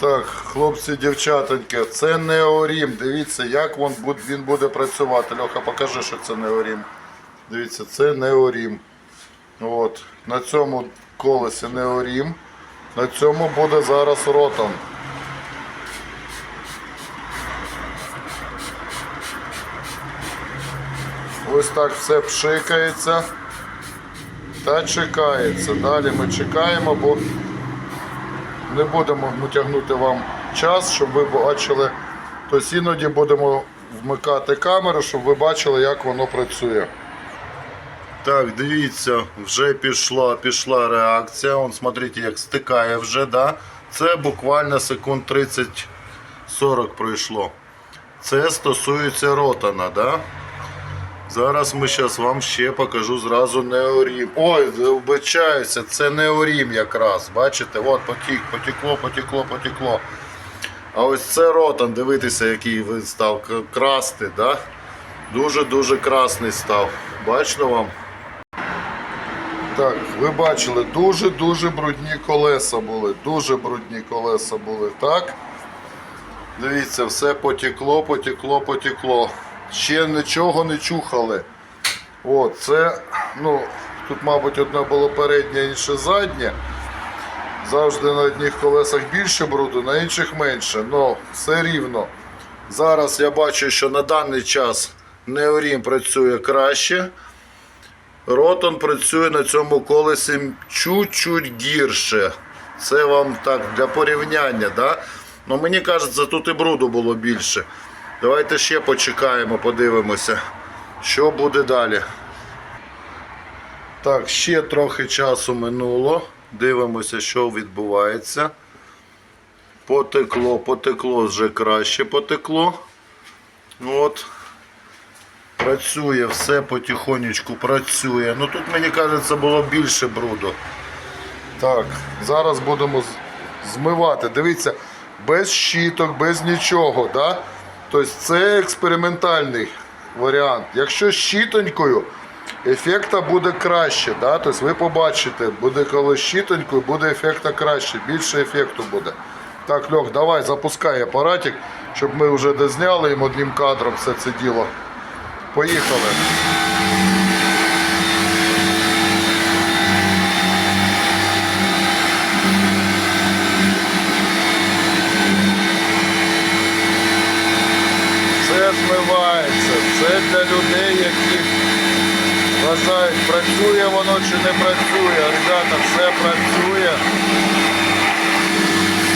Так, хлопці, дівчатоньки, це неорім. Дивіться, як він буде, працювати. Льоха, покажи, що це неорім. Дивіться, це неорім. От. На цьому колесі неорім. На цьому буде зараз ротом. Ось так все пшикається та чекається. Далі ми чекаємо, бо не будемо тягнути вам час, щоб ви бачили. Тобто іноді будемо вмикати камеру, щоб ви бачили, як воно працює. Так, дивіться, вже пішла, пішла реакція. Вон, смотрите, як стикає вже, да? Це буквально секунд 30-40 пройшло. Це стосується ротана, да? Зараз ми зараз вам ще покажу зразу неорім. Ой, вибачаюся, це неорім якраз. Бачите, от потік, потекло, потекло, потекло. А ось це ротан, дивитися, який він став красти, да? Дуже-дуже красний став. Бачно вам? Так, ви бачили, дуже-дуже брудні колеса були. Дуже брудні колеса були, так? Дивіться, все потекло, потекло, потекло. Ще нічого не чухали. От, це, ну, тут, мабуть, одне було переднє, інше заднє. Завжди на одних колесах більше бруду, на інших менше. Ну, все рівно. Зараз я бачу, що на даний час Неорім працює краще. Ротон працює на цьому колесі чуть-чуть гірше. Це вам так для порівняння. Да? Ну, мені кажеться, тут і бруду було більше. Давайте ще почекаємо, подивимося, що буде далі. Так, ще трохи часу минуло. Дивимося, що відбувається. Потекло, потекло вже краще потекло. От. Працює, все потихонечку працює. Ну тут, мені кажеться, було більше бруду. Так, зараз будемо змивати. Дивіться, без щіток, без нічого. Да? Тобто це експериментальний варіант. Якщо з щітонькою, ефекта буде краще. Да? Тобто ви побачите, буде коли з щітонькою, буде ефекта краще, більше ефекту буде. Так, Льох, давай запускай апаратик, щоб ми вже дозняли їм одним кадром все це діло. Поїхали. Змивається. Це для людей, які вважають, працює воно чи не працює. Ребята, все працює.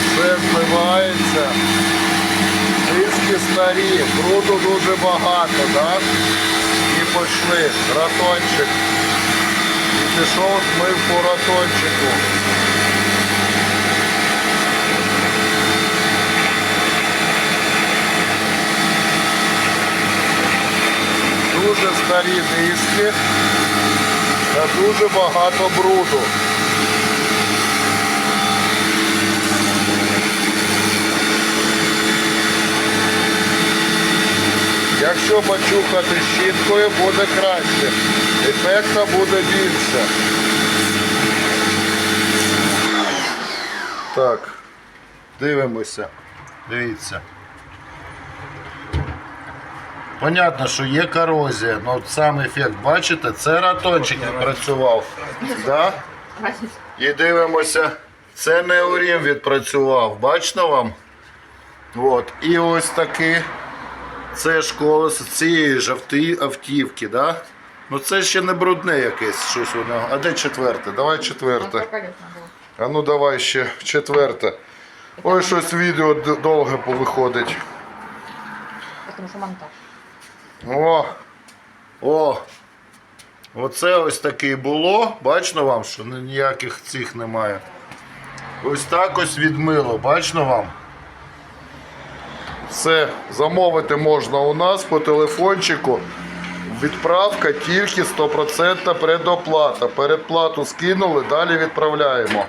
Все змивається. Диски старі, бруду дуже багато, так? І пішли. Ратончик. І пішов змив по ратончику. Старі диски та дуже багато бруду. Якщо почухати щіткою, буде краще. Ефекта буде більше. Так, дивимося. Дивіться. Понятно, що є корозія, але сам ефект, бачите, це ратончик не працював. Да? І дивимося, це неурім відпрацював. Бачно вам? От. І ось такий. Це ж колесо цієї ж авті, автівки, да? Ну це ще не брудне якесь щось воно. А де четверте? Давай четверте. А ну давай ще четверте. Ой, щось відео довге повиходить. Потому что монтаж. О! О! Оце ось таке було. Бачно вам, що ніяких цих немає. Ось так ось відмило, бачно вам? Все, замовити можна у нас по телефончику. Відправка тільки 100% предоплата. Передплату скинули, далі відправляємо.